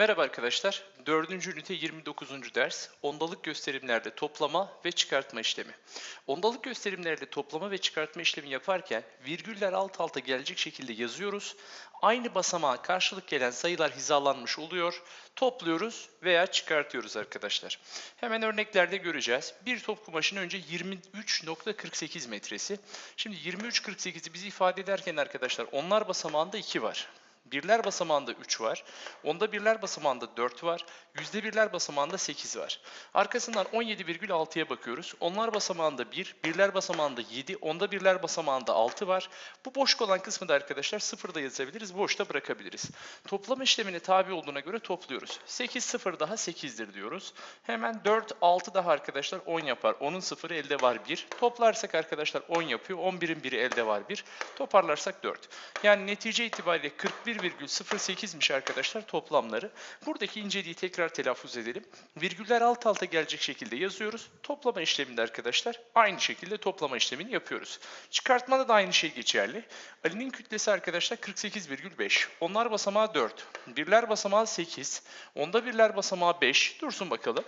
Merhaba arkadaşlar. 4. ünite 29. ders ondalık gösterimlerde toplama ve çıkartma işlemi. Ondalık gösterimlerde toplama ve çıkartma işlemi yaparken virgüller alt alta gelecek şekilde yazıyoruz. Aynı basamağa karşılık gelen sayılar hizalanmış oluyor. Topluyoruz veya çıkartıyoruz arkadaşlar. Hemen örneklerde göreceğiz. Bir top kumaşın önce 23.48 metresi. Şimdi 23.48'i biz ifade ederken arkadaşlar onlar basamağında 2 var. Birler basamağında 3 var. Onda birler basamağında 4 var. Yüzde birler basamağında 8 var. Arkasından 17,6'ya bakıyoruz. Onlar basamağında 1, birler basamağında 7, onda birler basamağında 6 var. Bu boş olan kısmı da arkadaşlar sıfırda yazabiliriz, boşta bırakabiliriz. Toplama işlemine tabi olduğuna göre topluyoruz. 8 sıfır daha 8'dir diyoruz. Hemen 4, 6 daha arkadaşlar 10 yapar. 10'un sıfırı elde var 1. Toplarsak arkadaşlar 10 yapıyor. 11'in biri elde var 1. Toparlarsak 4. Yani netice itibariyle 41,08'miş arkadaşlar toplamları. Buradaki inceliği tekrar telaffuz edelim. Virgüller alt alta gelecek şekilde yazıyoruz. Toplama işleminde arkadaşlar aynı şekilde toplama işlemini yapıyoruz. Çıkartmada da aynı şey geçerli. Ali'nin kütlesi arkadaşlar 48,5. Onlar basamağı 4. Birler basamağı 8. Onda birler basamağı 5. Dursun bakalım.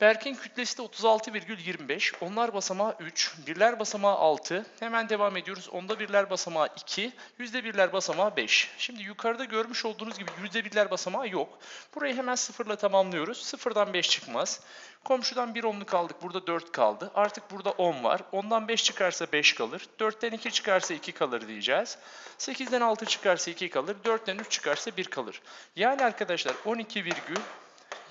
Berk'in kütlesi de 36,25. Onlar basamağı 3. Birler basamağı 6. Hemen devam ediyoruz. Onda birler basamağı 2. Yüzde birler basamağı 5. Şimdi yukarıda görmüş olduğunuz gibi yüzde birler basamağı yok. Burayı hemen sıfırla tamamlıyoruz. Sıfırdan 5 çıkmaz. Komşudan 1 onluk aldık. Burada 4 kaldı. Artık burada 10 var. Ondan 5 çıkarsa 5 kalır. 4'ten 2 çıkarsa 2 kalır diyeceğiz. 8'den 6 çıkarsa 2 kalır. 4'ten 3 çıkarsa 1 kalır. Yani arkadaşlar 12 virgül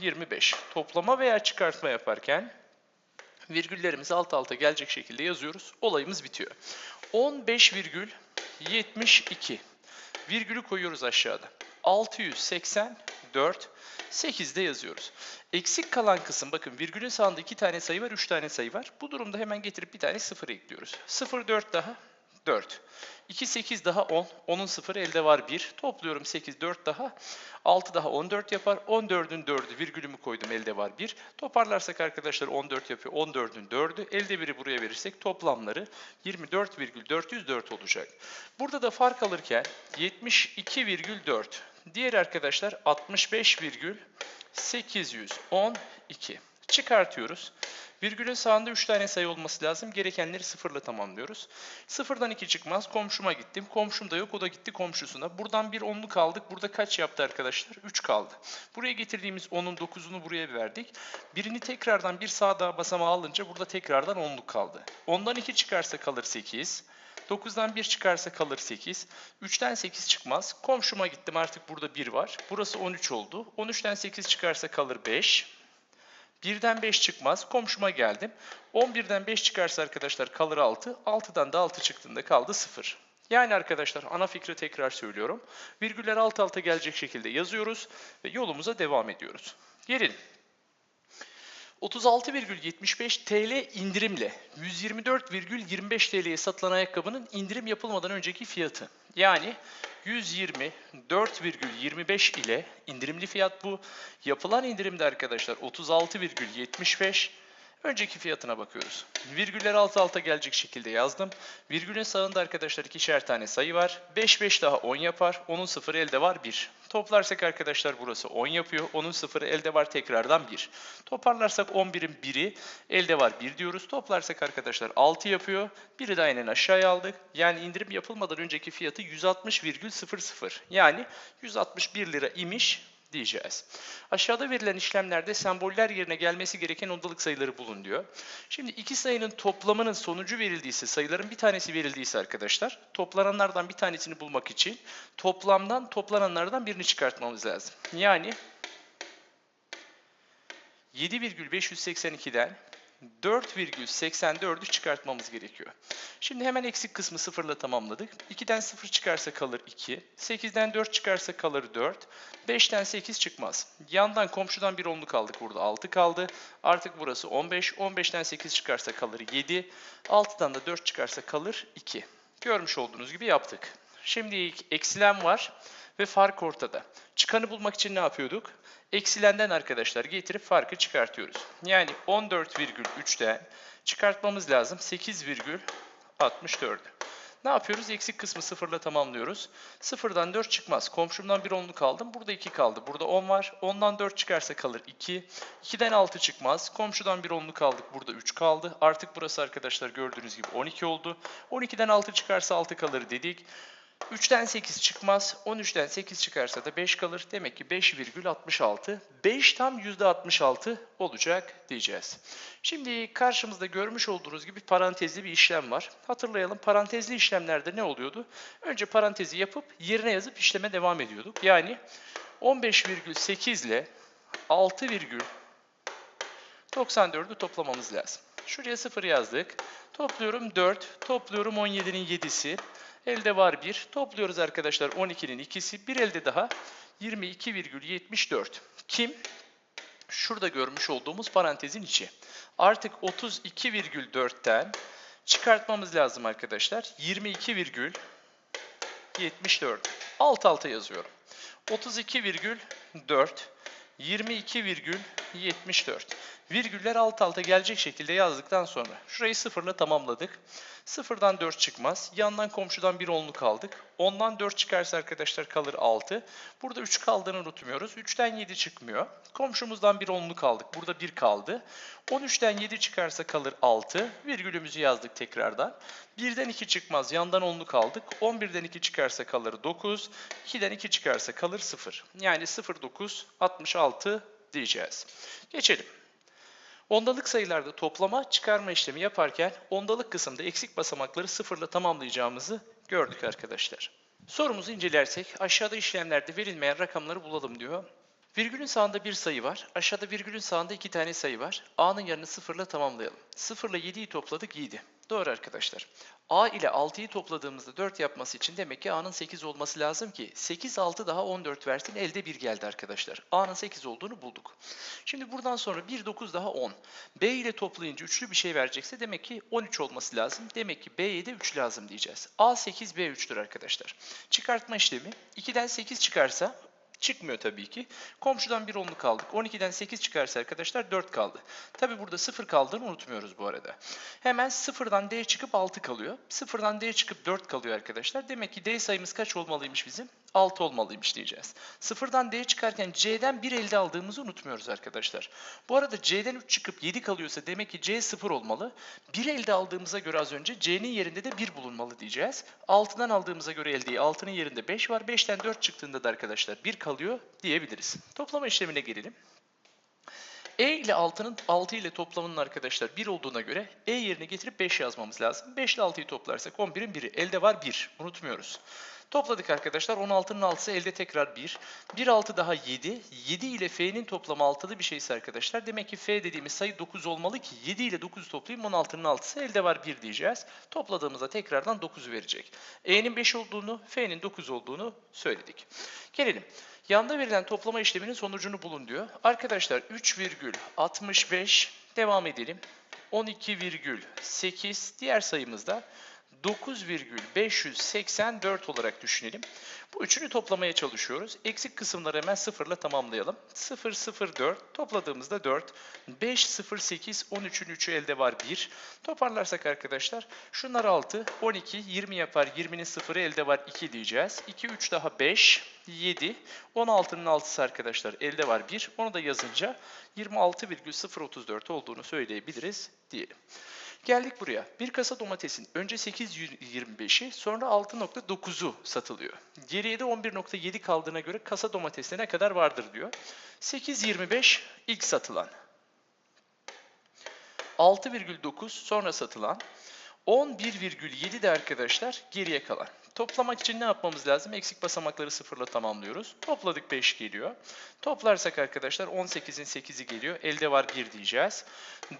25. Toplama veya çıkartma yaparken virgüllerimizi alt alta gelecek şekilde yazıyoruz. Olayımız bitiyor. 15,72 virgülü koyuyoruz aşağıda. 684 8'de yazıyoruz. Eksik kalan kısım bakın virgülün sağında 2 tane sayı var, 3 tane sayı var. Bu durumda hemen getirip bir tane 0 ekliyoruz. 0 4 daha 4. 2 8 daha 10. 10'un sıfırı elde var 1. Topluyorum 8 4 daha. 6 daha 14 yapar. 14'ün 4'ü virgülümü koydum elde var 1. Toparlarsak arkadaşlar 14 yapıyor. 14'ün 4'ü. Elde 1'i buraya verirsek toplamları 24,404 olacak. Burada da fark alırken 72,4. Diğer arkadaşlar 65,812. Çıkartıyoruz. Virgülün sağında 3 tane sayı olması lazım. Gerekenleri sıfırla tamamlıyoruz. Sıfırdan 2 çıkmaz. Komşuma gittim. Komşum da yok. O da gitti komşusuna. Buradan bir onluk aldık. Burada kaç yaptı arkadaşlar? 3 kaldı. Buraya getirdiğimiz 10'un 9'unu buraya verdik. Birini tekrardan bir sağ daha basamağa alınca burada tekrardan onluk kaldı. 10'dan 2 çıkarsa kalır 8. 9'dan 1 çıkarsa kalır 8. 3'ten 8 çıkmaz. Komşuma gittim artık burada 1 var. Burası 13 oldu. 13'ten 8 çıkarsa kalır 5. 1'den 5 çıkmaz. Komşuma geldim. 11'den 5 çıkarsa arkadaşlar kalır 6. 6'dan da 6 çıktığında kaldı 0. Yani arkadaşlar ana fikri tekrar söylüyorum. Virgüller alt alta gelecek şekilde yazıyoruz ve yolumuza devam ediyoruz. Gelin. 36,75 TL indirimle 124,25 TL'ye satılan ayakkabının indirim yapılmadan önceki fiyatı. Yani 124,25 ile indirimli fiyat bu. Yapılan indirimde arkadaşlar 36,75 Önceki fiyatına bakıyoruz. Virgüller alt alta gelecek şekilde yazdım. Virgülün sağında arkadaşlar ikişer tane sayı var. 5 5 daha 10 yapar. Onun sıfırı elde var 1. Toplarsak arkadaşlar burası 10 yapıyor. Onun sıfırı elde var tekrardan 1. Toparlarsak 11'in 1'i elde var 1 diyoruz. Toplarsak arkadaşlar 6 yapıyor. Biri de aynen aşağıya aldık. Yani indirim yapılmadan önceki fiyatı 160,00. Yani 161 lira imiş diyeceğiz. Aşağıda verilen işlemlerde semboller yerine gelmesi gereken ondalık sayıları bulun diyor. Şimdi iki sayının toplamının sonucu verildiyse, sayıların bir tanesi verildiyse arkadaşlar, toplananlardan bir tanesini bulmak için toplamdan toplananlardan birini çıkartmamız lazım. Yani 7,582'den 4,84'ü çıkartmamız gerekiyor. Şimdi hemen eksik kısmı sıfırla tamamladık. 2'den 0 çıkarsa kalır 2. 8'den 4 çıkarsa kalır 4. 5'ten 8 çıkmaz. Yandan komşudan bir onluk aldık burada 6 kaldı. Artık burası 15. 15'ten 8 çıkarsa kalır 7. 6'dan da 4 çıkarsa kalır 2. Görmüş olduğunuz gibi yaptık. Şimdi eksilen var ve fark ortada. Çıkanı bulmak için ne yapıyorduk? Eksilenden arkadaşlar getirip farkı çıkartıyoruz. Yani 14,3'ten çıkartmamız lazım 8,64'ü. Ne yapıyoruz? Eksik kısmı sıfırla tamamlıyoruz. Sıfırdan 4 çıkmaz. Komşumdan bir onluk aldım. Burada 2 kaldı. Burada 10 var. Ondan 4 çıkarsa kalır 2. 2'den 6 çıkmaz. Komşudan bir onluk aldık. Burada 3 kaldı. Artık burası arkadaşlar gördüğünüz gibi 12 oldu. 12'den 6 çıkarsa 6 kalır dedik. 3'ten 8 çıkmaz. 13'ten 8 çıkarsa da 5 kalır. Demek ki 5,66. 5 tam %66 olacak diyeceğiz. Şimdi karşımızda görmüş olduğunuz gibi parantezli bir işlem var. Hatırlayalım parantezli işlemlerde ne oluyordu? Önce parantezi yapıp yerine yazıp işleme devam ediyorduk. Yani 15,8 ile 6,94'ü toplamamız lazım. Şuraya 0 yazdık. Topluyorum 4, topluyorum 17'nin 7'si. Elde var 1. Topluyoruz arkadaşlar 12'nin ikisi. Bir elde daha 22,74. Kim? Şurada görmüş olduğumuz parantezin içi. Artık 32,4'ten çıkartmamız lazım arkadaşlar. 22,74. Alt alta yazıyorum. 32,4 22,74. Virgüller alt alta gelecek şekilde yazdıktan sonra şurayı sıfırla tamamladık. Sıfırdan 4 çıkmaz. Yandan komşudan bir onluk aldık. Ondan 4 çıkarsa arkadaşlar kalır 6. Burada 3 kaldığını unutmuyoruz. 3'ten 7 çıkmıyor. Komşumuzdan bir onluk aldık. Burada 1 kaldı. 13'ten 7 çıkarsa kalır 6. Virgülümüzü yazdık tekrardan. 1'den 2 çıkmaz. Yandan onluk aldık. 11'den 2 çıkarsa kalır 9. 2'den 2 çıkarsa kalır 0. Yani 0,9 66 diyeceğiz. Geçelim. Ondalık sayılarda toplama, çıkarma işlemi yaparken ondalık kısımda eksik basamakları sıfırla tamamlayacağımızı gördük arkadaşlar. Sorumuzu incelersek aşağıda işlemlerde verilmeyen rakamları bulalım diyor. Virgülün sağında bir sayı var. Aşağıda virgülün sağında iki tane sayı var. A'nın yanını sıfırla tamamlayalım. Sıfırla 7'yi topladık 7. Doğru arkadaşlar. A ile 6'yı topladığımızda 4 yapması için demek ki A'nın 8 olması lazım ki 8 6 daha 14 versin elde 1 geldi arkadaşlar. A'nın 8 olduğunu bulduk. Şimdi buradan sonra 1 9 daha 10. B ile toplayınca üçlü bir şey verecekse demek ki 13 olması lazım. Demek ki B'ye de 3 lazım diyeceğiz. A 8 B 3'tür arkadaşlar. Çıkartma işlemi 2'den 8 çıkarsa Çıkmıyor tabii ki. Komşudan bir onluk aldık. 12'den 8 çıkarsa arkadaşlar 4 kaldı. Tabii burada 0 kaldığını unutmuyoruz bu arada. Hemen 0'dan D çıkıp 6 kalıyor. 0'dan D çıkıp 4 kalıyor arkadaşlar. Demek ki D sayımız kaç olmalıymış bizim? 6 olmalıymış diyeceğiz. 0'dan D çıkarken C'den 1 elde aldığımızı unutmuyoruz arkadaşlar. Bu arada C'den 3 çıkıp 7 kalıyorsa demek ki C 0 olmalı. 1 elde aldığımıza göre az önce C'nin yerinde de 1 bulunmalı diyeceğiz. 6'dan aldığımıza göre eldeyi 6'nın yerinde 5 var. 5'ten 4 çıktığında da arkadaşlar 1 kalıyor diyebiliriz. Toplama işlemine gelelim. E ile 6'nın 6 ile toplamının arkadaşlar 1 olduğuna göre E yerine getirip 5 yazmamız lazım. 5 ile 6'yı toplarsak 11'in 1'i. Elde var 1. Unutmuyoruz. Topladık arkadaşlar. 16'nın 6'sı elde tekrar 1. 1 6 daha 7. 7 ile F'nin toplamı 6'lı bir şeyse arkadaşlar. Demek ki F dediğimiz sayı 9 olmalı ki 7 ile 9'u toplayayım 16'nın 6'sı elde var 1 diyeceğiz. Topladığımızda tekrardan 9 verecek. E'nin 5 olduğunu, F'nin 9 olduğunu söyledik. Gelelim. Yanda verilen toplama işleminin sonucunu bulun diyor. Arkadaşlar 3,65 devam edelim. 12,8 diğer sayımızda 9,584 olarak düşünelim. Bu üçünü toplamaya çalışıyoruz. Eksik kısımları hemen sıfırla tamamlayalım. 0, 0, 4 topladığımızda 4. 5, 0, 8, 13'ün 3'ü elde var 1. Toparlarsak arkadaşlar şunlar 6, 12, 20 yapar. 20'nin 0'ı elde var 2 diyeceğiz. 2, 3 daha 5, 7. 16'nın 6'sı arkadaşlar elde var 1. Onu da yazınca 26,034 olduğunu söyleyebiliriz diyelim. Geldik buraya. Bir kasa domatesin önce 8.25'i sonra 6.9'u satılıyor. Geriye de 11.7 kaldığına göre kasa domatesine ne kadar vardır diyor. 8.25 ilk satılan. 6,9 sonra satılan. 11,7 de arkadaşlar geriye kalan. Toplamak için ne yapmamız lazım? Eksik basamakları sıfırla tamamlıyoruz. Topladık 5 geliyor. Toplarsak arkadaşlar 18'in 8'i geliyor. Elde var 1 diyeceğiz.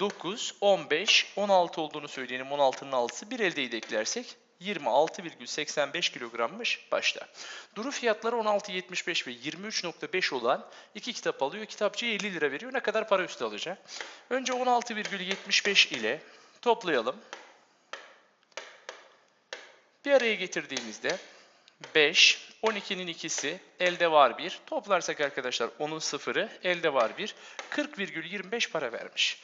9, 15, 16 olduğunu söyleyelim. 16'nın 6'sı. Bir eldeyi de eklersek 26,85 kilogrammış başta. Duru fiyatları 16,75 ve 23,5 olan iki kitap alıyor. Kitapçıya 50 lira veriyor. Ne kadar para üstü alacak? Önce 16,75 ile toplayalım. Bir araya getirdiğimizde 5, 12'nin ikisi elde var 1. Toplarsak arkadaşlar onun sıfırı elde var 1. 40,25 para vermiş.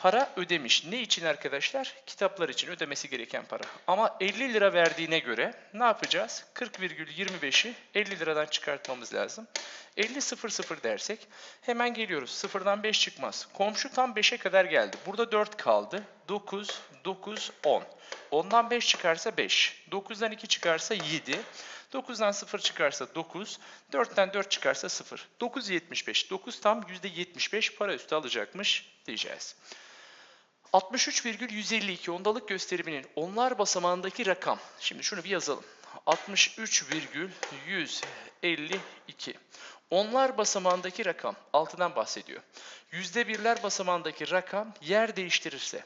Para ödemiş. Ne için arkadaşlar? Kitaplar için ödemesi gereken para. Ama 50 lira verdiğine göre ne yapacağız? 40,25'i 50 liradan çıkartmamız lazım. 50 0 0 dersek hemen geliyoruz. Sıfırdan 5 çıkmaz. Komşu tam 5'e kadar geldi. Burada 4 kaldı. 9, 9, 10. 10'dan 5 çıkarsa 5. 9'dan 2 çıkarsa 7. 9'dan 0 çıkarsa 9. 4'ten 4 çıkarsa 0. 9,75. 9 tam %75 para üstü alacakmış diyeceğiz. 63,152 ondalık gösteriminin onlar basamağındaki rakam. Şimdi şunu bir yazalım. 63,152. Onlar basamağındaki rakam altıdan bahsediyor. Yüzde birler basamağındaki rakam yer değiştirirse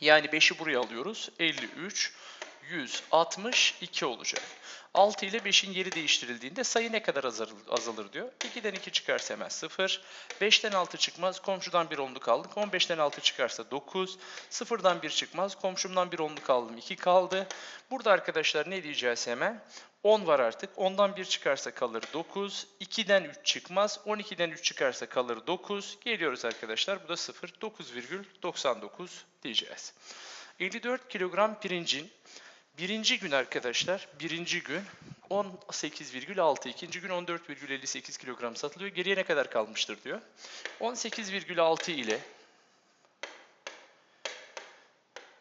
yani 5'i buraya alıyoruz. 53, 162 olacak. 6 ile 5'in yeri değiştirildiğinde sayı ne kadar azalır, diyor. 2'den 2 çıkarsa hemen 0. 5'ten 6 çıkmaz. Komşudan 1 onluk aldık. 15'ten 6 çıkarsa 9. 0'dan 1 çıkmaz. Komşumdan 1 onluk aldım. 2 kaldı. Burada arkadaşlar ne diyeceğiz hemen? 10 var artık. 10'dan 1 çıkarsa kalır 9. 2'den 3 çıkmaz. 12'den 3 çıkarsa kalır 9. Geliyoruz arkadaşlar. Bu da 0. 9,99 diyeceğiz. 54 kilogram pirincin birinci gün arkadaşlar, birinci gün 18,6, ikinci gün 14,58 kilogram satılıyor. Geriye ne kadar kalmıştır diyor. 18,6 ile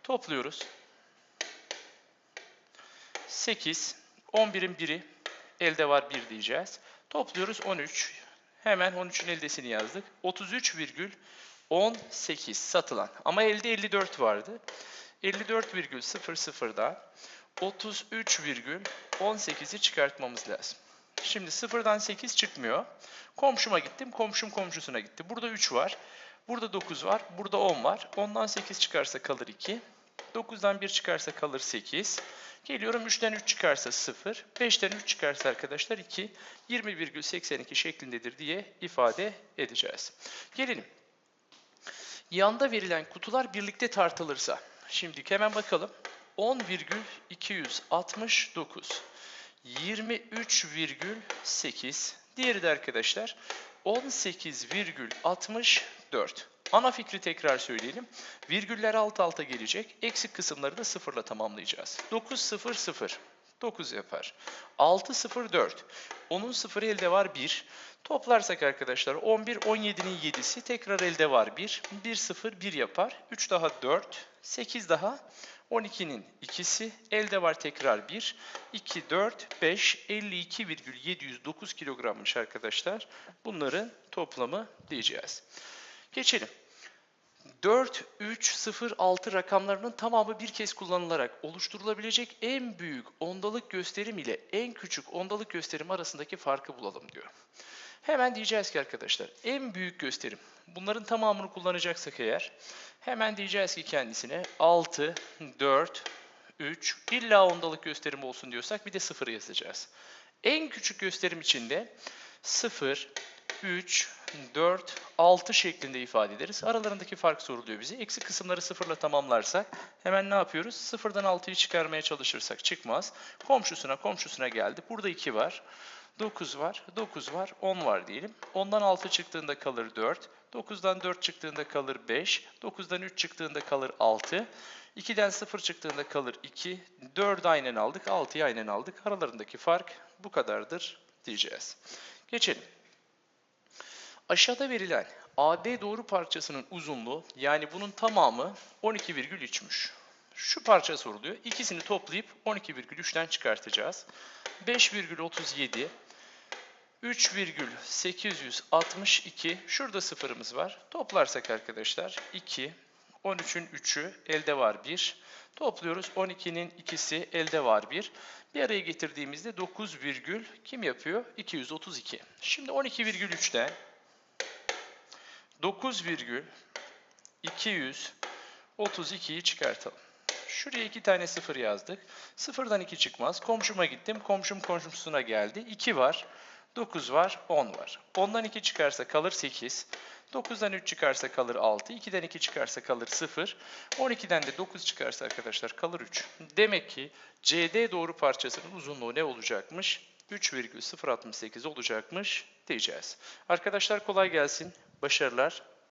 topluyoruz. 8, 11'in biri elde var 1 diyeceğiz. Topluyoruz 13. Hemen 13'ün eldesini yazdık. 33,18 satılan. Ama elde 54 vardı. 54,00'da 33,18'i çıkartmamız lazım. Şimdi sıfırdan 8 çıkmıyor. Komşuma gittim, komşum komşusuna gitti. Burada 3 var, burada 9 var, burada 10 var. 10'dan 8 çıkarsa kalır 2. 9'dan 1 çıkarsa kalır 8. Geliyorum 3'ten 3 çıkarsa 0. 5'ten 3 çıkarsa arkadaşlar 2. 20,82 şeklindedir diye ifade edeceğiz. Gelelim. Yanda verilen kutular birlikte tartılırsa. Şimdi hemen bakalım. 10,269 23,8 Diğeri de arkadaşlar 18,64 Ana fikri tekrar söyleyelim. Virgüller alt alta gelecek. Eksik kısımları da sıfırla tamamlayacağız. 9, 0, 0. 9 yapar. 6, 0, 4. Onun sıfırı elde var 1. Toplarsak arkadaşlar 11, 17'nin 7'si tekrar elde var 1. 1, 0, 1 yapar. 3 daha 4, 8 daha 12'nin ikisi elde var tekrar 1. 2, 4, 5, 52,709 kilogrammış arkadaşlar. Bunların toplamı diyeceğiz. Geçelim. 4, 3, 0, 6 rakamlarının tamamı bir kez kullanılarak oluşturulabilecek en büyük ondalık gösterim ile en küçük ondalık gösterim arasındaki farkı bulalım diyor. Hemen diyeceğiz ki arkadaşlar en büyük gösterim bunların tamamını kullanacaksak eğer hemen diyeceğiz ki kendisine 6, 4, 3 illa ondalık gösterim olsun diyorsak bir de 0 yazacağız. En küçük gösterim içinde 0, 3, 4, 6 şeklinde ifade ederiz. Aralarındaki fark soruluyor bize. Eksi kısımları sıfırla tamamlarsak hemen ne yapıyoruz? Sıfırdan 6'yı çıkarmaya çalışırsak çıkmaz. Komşusuna komşusuna geldi. Burada 2 var. 9 var, 9 var, 10 var diyelim. 10'dan 6 çıktığında kalır 4. 9'dan 4 çıktığında kalır 5. 9'dan 3 çıktığında kalır 6. 2'den 0 çıktığında kalır 2. 4'ü aynen aldık, 6'yı aynen aldık. Aralarındaki fark bu kadardır diyeceğiz. Geçelim. Aşağıda verilen AD doğru parçasının uzunluğu yani bunun tamamı 12,3'müş. Şu parça soruluyor. İkisini toplayıp 12,3'ten çıkartacağız. 5,37 3,862 şurada sıfırımız var. Toplarsak arkadaşlar 2 13'ün 3'ü elde var 1. Topluyoruz 12'nin ikisi elde var 1. Bir araya getirdiğimizde 9 virgül kim yapıyor? 232. Şimdi 12,3'ten 9,232'yi çıkartalım. Şuraya iki tane sıfır yazdık. Sıfırdan 2 çıkmaz. Komşuma gittim. Komşum komşusuna geldi. 2 var. 9 var. 10 var. 10'dan 2 çıkarsa kalır 8. 9'dan 3 çıkarsa kalır 6. 2'den 2 çıkarsa kalır 0. 12'den de 9 çıkarsa arkadaşlar kalır 3. Demek ki CD doğru parçasının uzunluğu ne olacakmış? 3,068 olacakmış diyeceğiz. Arkadaşlar kolay gelsin. Başarılar.